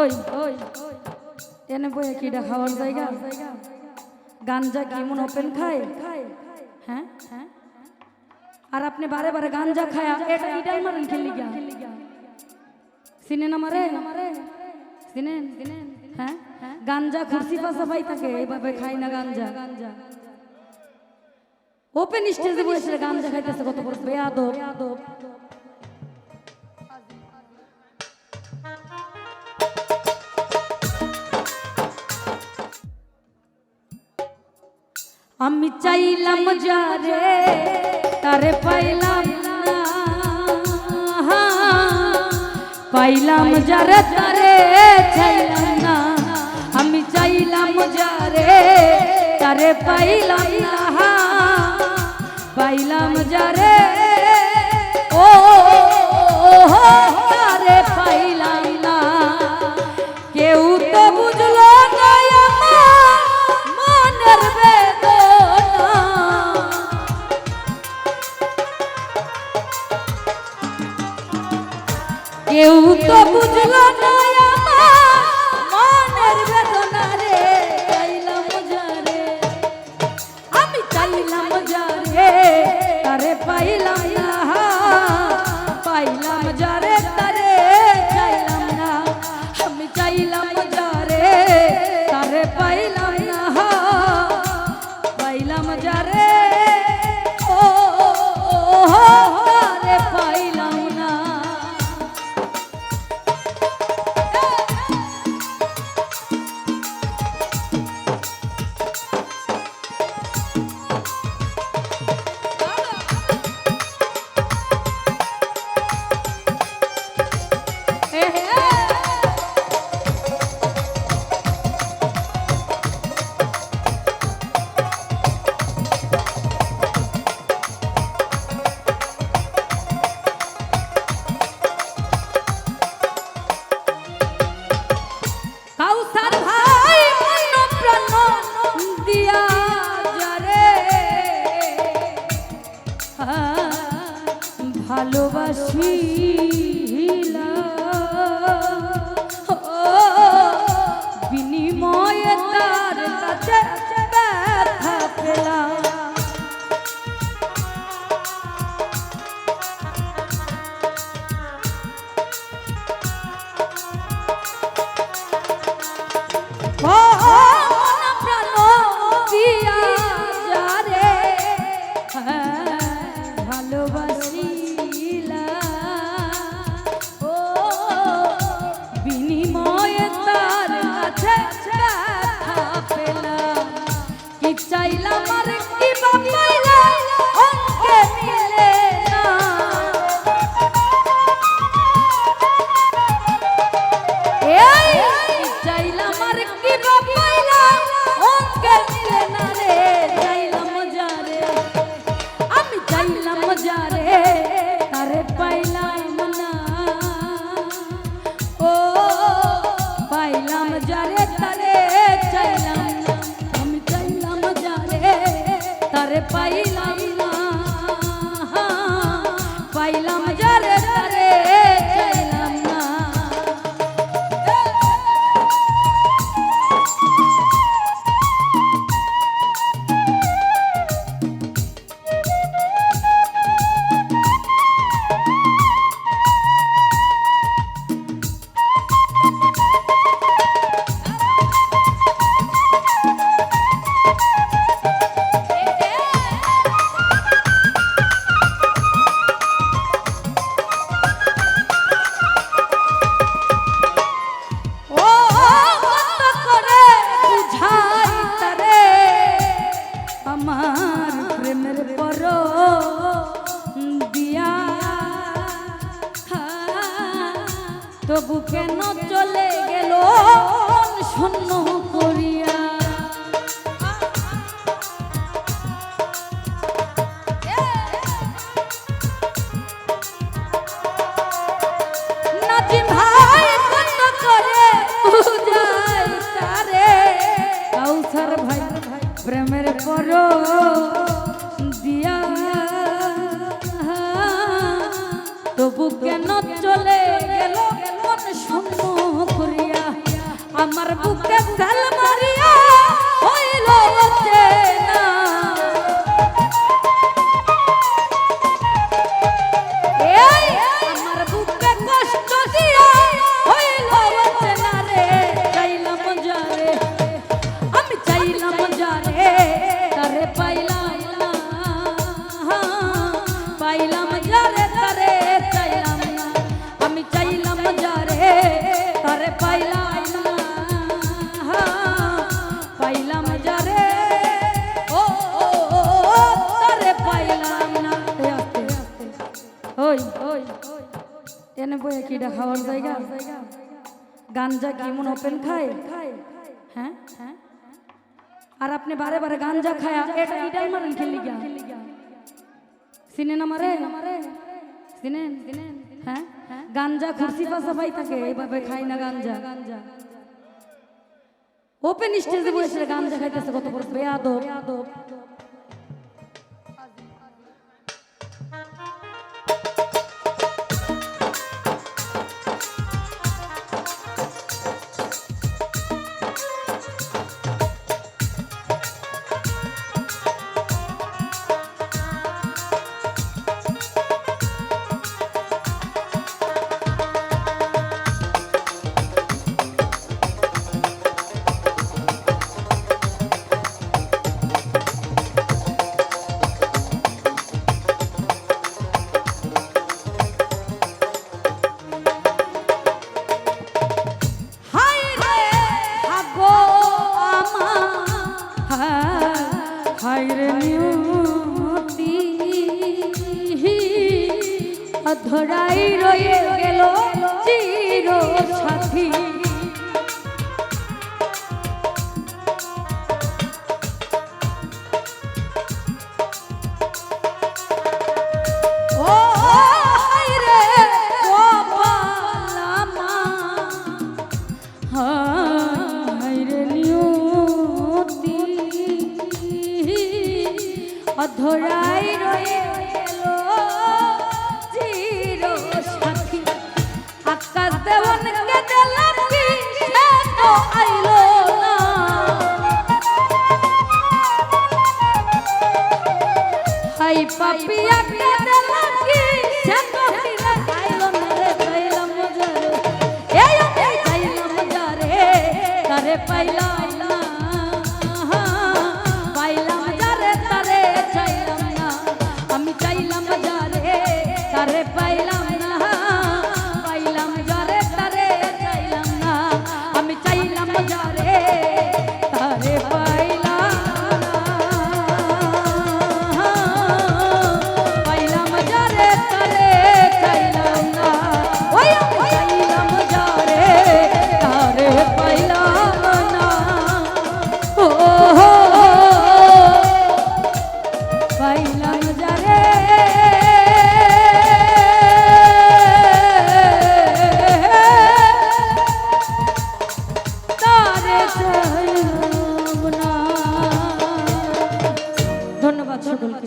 ওই ওই এনে বইয়া কিটা খাওয়ার জায়গা? গাঞ্জা কি মন ওপেন খায়? হ্যাঁ হ্যাঁ। আর আপনি বারে বারে গাঞ্জা খায়া এটা এটাই মারেন খেলি গিয়া। সিনেন আমারে সিনেন? হ্যাঁ? গাঞ্জা পাশা পাই থাকে, এইভাবে খাই না গাঞ্জা। গাঞ্জা ওপেন স্টেজে বসে গাঞ্জা খাইতেছে, কত বড় বেয়াদব। আমি চাইলাম যারে তারে পাইলাম না। পাইলাম যারে তারে চাইলাম না। আমি চাইলাম যারে তারে পাইলাম না। পাইলাম যারে ভালোবাসি বিনিময়ে তার কাছে ব্যথা পেলাম। করো দিয়া। তবু কেন চলে গেল মন শূন্য করিয়া? আমার বুকে ফেল বইয়া কি এটা খাওয়ার জায়গা? গাঞ্জা কি মন ওপেন খায়? হ্যাঁ? হ্যাঁ আর আপনি বারে বারে গাঞ্জা খায়া এটা এটাই মারেন খেলি গা চিনেন আমারে চিনেন হ্যাঁ? গাঞ্জা খুরসি পাশা পাই থাকে এইভাবে খাই না গাঞ্জা। ওপেন স্টেজে বসে গাঞ্জা খাইতেছে কত বড় বেয়াদব। অধরাই রয়ে